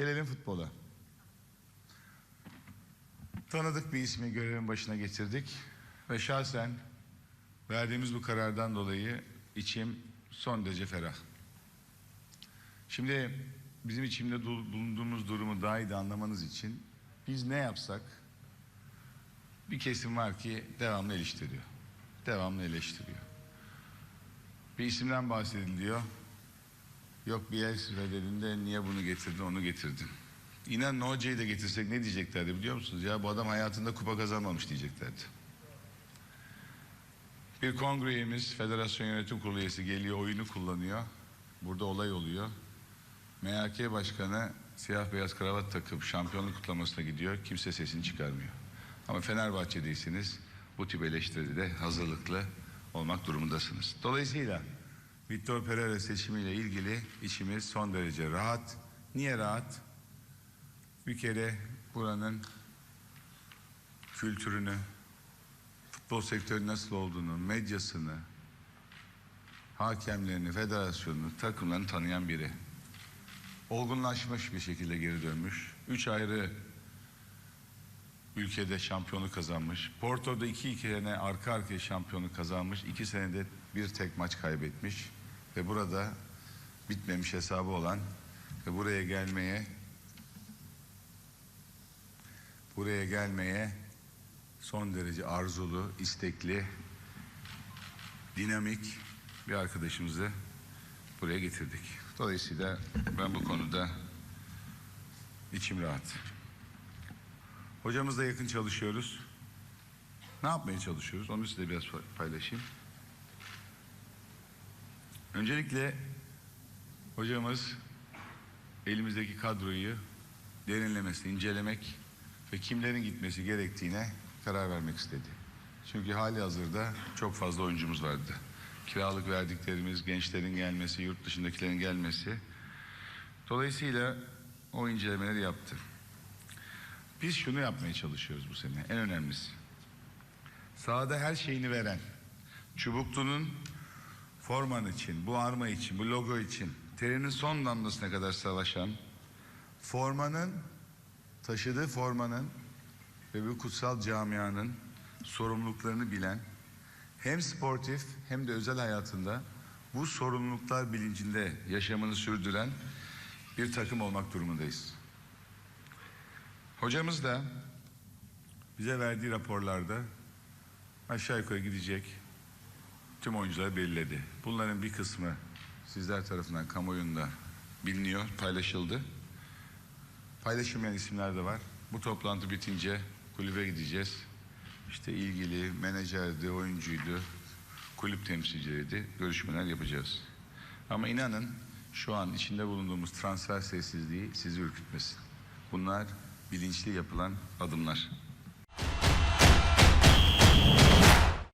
Gelelim futbola. Tanıdık bir ismi görevin başına getirdik ve şahsen verdiğimiz bu karardan dolayı içim son derece ferah. Şimdi bizim içimde du- bulunduğumuz durumu daha iyi de anlamanız için biz ne yapsak bir kesim var ki devamlı eleştiriyor. Devamlı eleştiriyor. Bir isimden bahsediliyor. Yok Bielsa dediğinde niye bunu getirdin onu getirdin. İnan hocayı da getirsek ne diyeceklerdi biliyor musunuz? Ya bu adam hayatında kupa kazanmamış diyeceklerdi. Bir kongre üyemiz, federasyon yönetim kurulu üyesi geliyor, oyunu kullanıyor. Burada olay oluyor. MHK başkanı siyah beyaz kravat takıp şampiyonluk kutlamasına gidiyor. Kimse sesini çıkarmıyor. Ama Fenerbahçe'deyseniz bu tip eleştiride hazırlıklı olmak durumundasınız. Dolayısıyla Victor Pereira seçimiyle ilgili içimiz son derece rahat. Niye rahat? Bir kere buranın kültürünü, futbol sektörü nasıl olduğunu, medyasını, hakemlerini, federasyonunu, takımlarını tanıyan biri. Olgunlaşmış bir şekilde geri dönmüş. Üç ayrı ülkede şampiyonu kazanmış. Porto'da iki iki sene arka arkaya şampiyonu kazanmış. İki senede bir tek maç kaybetmiş. Ve burada bitmemiş hesabı olan ve buraya gelmeye buraya gelmeye son derece arzulu, istekli, dinamik bir arkadaşımızı buraya getirdik. Dolayısıyla ben bu konuda içim rahat. Hocamızla yakın çalışıyoruz. Ne yapmaya çalışıyoruz? Onu size biraz paylaşayım. Öncelikle hocamız elimizdeki kadroyu derinlemesine incelemek ve kimlerin gitmesi gerektiğine karar vermek istedi. Çünkü hali hazırda çok fazla oyuncumuz vardı. Kiralık verdiklerimiz, gençlerin gelmesi, yurt dışındakilerin gelmesi. Dolayısıyla o incelemeleri yaptı. Biz şunu yapmaya çalışıyoruz bu sene. En önemlisi. Sahada her şeyini veren, çubuktunun forman için, bu arma için, bu logo için, terinin son damlasına kadar savaşan, formanın, taşıdığı formanın ve bu kutsal camianın sorumluluklarını bilen, hem sportif hem de özel hayatında bu sorumluluklar bilincinde yaşamını sürdüren bir takım olmak durumundayız. Hocamız da bize verdiği raporlarda aşağı yukarı gidecek tüm oyuncuları belirledi. Bunların bir kısmı sizler tarafından kamuoyunda biliniyor, paylaşıldı. Paylaşılmayan isimler de var. Bu toplantı bitince kulübe gideceğiz. İşte ilgili menajerdi, oyuncuydu, kulüp temsilcileriydi. Görüşmeler yapacağız. Ama inanın şu an içinde bulunduğumuz transfer sessizliği sizi ürkütmesin. Bunlar bilinçli yapılan adımlar.